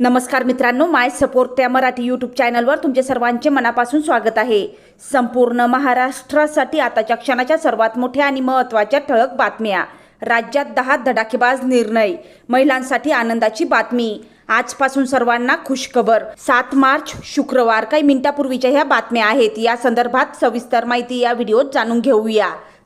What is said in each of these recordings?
नमस्कार मित्रांनो माय सपोर्ट त्या मराठी यूट्यूब चॅनलवर तुमचे सर्वांचे मनापासून स्वागत आहे. संपूर्ण महाराष्ट्रासाठी आताच्या क्षणाच्या सर्वात मोठ्या आणि महत्त्वाच्या ठळक बातम्या. राज्यात दहा धडाकेबाज निर्णय महिलांसाठी आनंदाची बातमी. आजपासून सर्वांना खुशखबर. सात मार्च शुक्रवार काही मिनिटापूर्वीच्या ह्या बातम्या आहेत. या संदर्भात सविस्तर माहिती या व्हिडिओत जाणून घेऊया.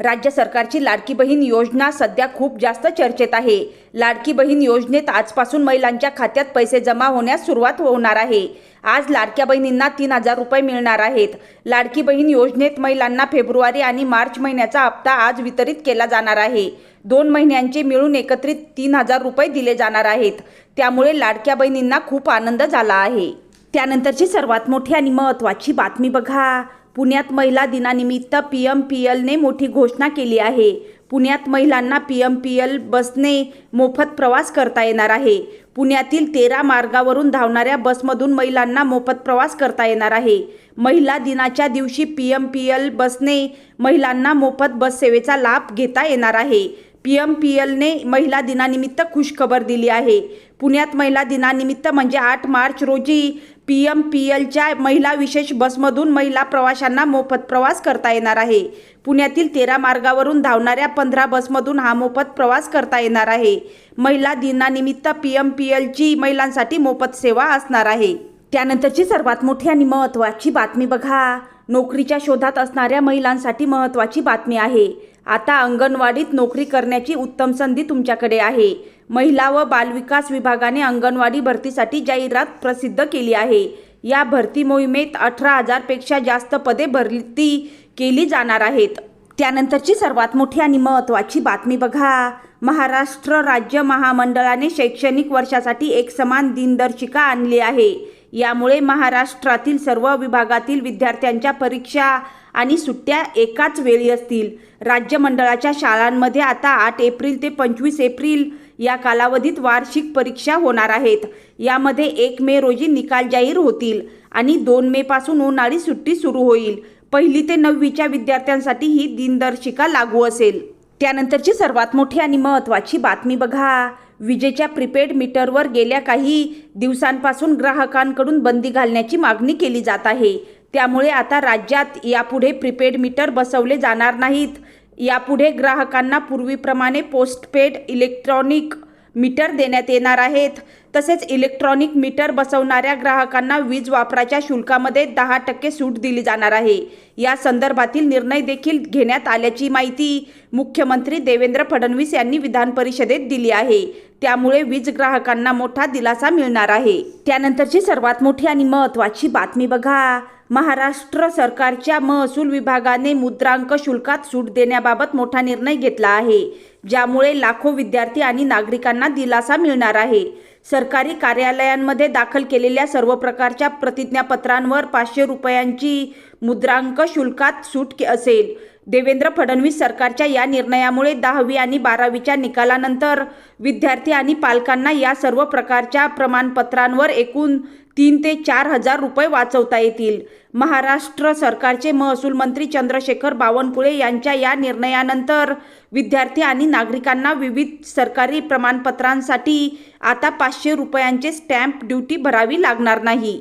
राज्य सरकारची लाडकी बहीण योजना सध्या खूप जास्त चर्चेत आहे. लाडकी बहीण योजनेत आजपासून महिलांच्या खात्यात पैसे जमा होण्यास सुरुवात होणार आहे. आज लाडक्या बहिणींना तीन हजार रुपये मिळणार आहेत. लाडकी बहीण योजनेत महिलांना फेब्रुवारी आणि मार्च महिन्याचा हप्ता आज वितरित केला जाणार आहे. दोन महिन्यांचे मिळून एकत्रित तीन हजार रुपये दिले जाणार आहेत. त्यामुळे लाडक्या बहिणींना खूप आनंद झाला आहे. त्यानंतरची सर्वात मोठी आणि महत्त्वाची बातमी बघा. पुण्यात महिला दिनानिमित्त पी एम पी एलने मोठी घोषणा केली आहे. पुण्यात महिलांना पी एम पी एल बसने मोफत प्रवास करता येणार आहे. पुण्यातील तेरा मार्गावरून धावणाऱ्या बसमधून महिलांना मोफत प्रवास करता येणार आहे. महिला दिनाच्या दिवशी पी एम पी एल बसने महिलांना मोफत बस सेवेचा लाभ घेता येणार आहे. पी एम पी एलने महिला दिनानिमित्त खुशखबर दिली आहे. पुण्यात महिला दिनानिमित्त म्हणजे आठ मार्च रोजी पी एम पी एलच्या महिला विशेष बसमधून महिला प्रवाशांना मोफत प्रवास करता येणार आहे. पुण्यातील तेरा मार्गावरून धावणाऱ्या पंधरा बसमधून हा मोफत प्रवास करता येणार आहे. महिला दिनानिमित्त पी एम पी एलची महिलांसाठी मोफत सेवा असणार आहे. त्यानंतरची सर्वात मोठी आणि महत्त्वाची बातमी बघा. नोकरीच्या शोधात असणाऱ्या महिलांसाठी महत्त्वाची बातमी आहे. आता अंगणवाडीत नोकरी करण्याची उत्तम संधी तुमच्याकडे आहे. महिला व बालविकास विभागाने अंगणवाडी भरतीसाठी जाहिरात प्रसिद्ध केली आहे. या भरती मोहिमेत अठरा हजारपेक्षा जास्त पदे भरती केली जाणार आहेत. त्यानंतरची सर्वात मोठी आणि महत्त्वाची बातमी बघा. महाराष्ट्र राज्य महामंडळाने शैक्षणिक वर्षासाठी एक समान दिनदर्शिका आणली आहे. यामुळे महाराष्ट्रातील सर्व विभागातील विद्यार्थ्यांच्या परीक्षा आणि सुट्ट्या एकाच वेळी असतील. राज्य मंडळाच्या शाळांमध्ये आता आठ एप्रिल ते पंचवीस एप्रिल या कालावधीत वार्षिक परीक्षा होणार आहेत. यामध्ये एक मे रोजी निकाल जाहीर होतील आणि दोन मेपासून उन्हाळी सुट्टी सुरू होईल. पहिली ते नववीच्या विद्यार्थ्यांसाठी ही दिनदर्शिका लागू असेल. त्यानंतरची सर्वात मोठी आणि महत्त्वाची बातमी बघा. विजेच्या प्रीपेड मीटरवर गेल्या काही दिवसांपासून ग्राहकांकडून बंदी घालण्याची मागणी केली जात आहे. त्यामुळे आता राज्यात यापुढे प्रीपेड मीटर बसवले जाणार नाहीत. यापुढे ग्राहकांना पूर्वीप्रमाणे पोस्टपेड इलेक्ट्रॉनिक मीटर देण्यात येणार आहेत. तसेच इलेक्ट्रॉनिक मीटर बसवणाऱ्या ग्राहकांना वीज वापराच्या शुल्कामध्ये दहा टक्के सूट दिली जाणार आहे. या संदर्भातील निर्णय देखील घेण्यात आल्याची माहिती मुख्यमंत्री देवेंद्र फडणवीस यांनी विधान परिषदेत दिली आहे. त्यामुळे वीज ग्राहकांना मोठा दिलासा मिळणार आहे. त्यानंतरची सर्वात मोठी आणि महत्त्वाची बातमी बघा. महाराष्ट्र सरकारच्या महसूल विभागाने मुद्रांक शुल्कात सूट देण्याबाबत मोठा निर्णय घेतला आहे ज्यामुळे लाखो विद्यार्थी आणि नागरिकांना दिलासा मिळणार आहे. सरकारी कार्यालयांमध्ये दाखल केलेल्या सर्व प्रकारच्या प्रतिज्ञापत्रांवर पाचशे रुपयांची मुद्रांक शुल्कात सूट असेल. देवेंद्र फडणवीस सरकारच्या या निर्णयामुळे दहावी आणि बारावीच्या निकालानंतर विद्यार्थी आणि पालकांना या सर्व प्रकारच्या प्रमाणपत्रांवर एकूण तीन ते चार हजार रुपये वाचवता येतील. महाराष्ट्र सरकारचे महसूल मंत्री चंद्रशेखर बावनकुळे यांच्या या निर्णयानंतर विद्यार्थी आणि नागरिकांना विविध सरकारी प्रमाणपत्रांसाठी आता पाचशे रुपयांचे स्टॅम्प ड्युटी भरावी लागणार नाही.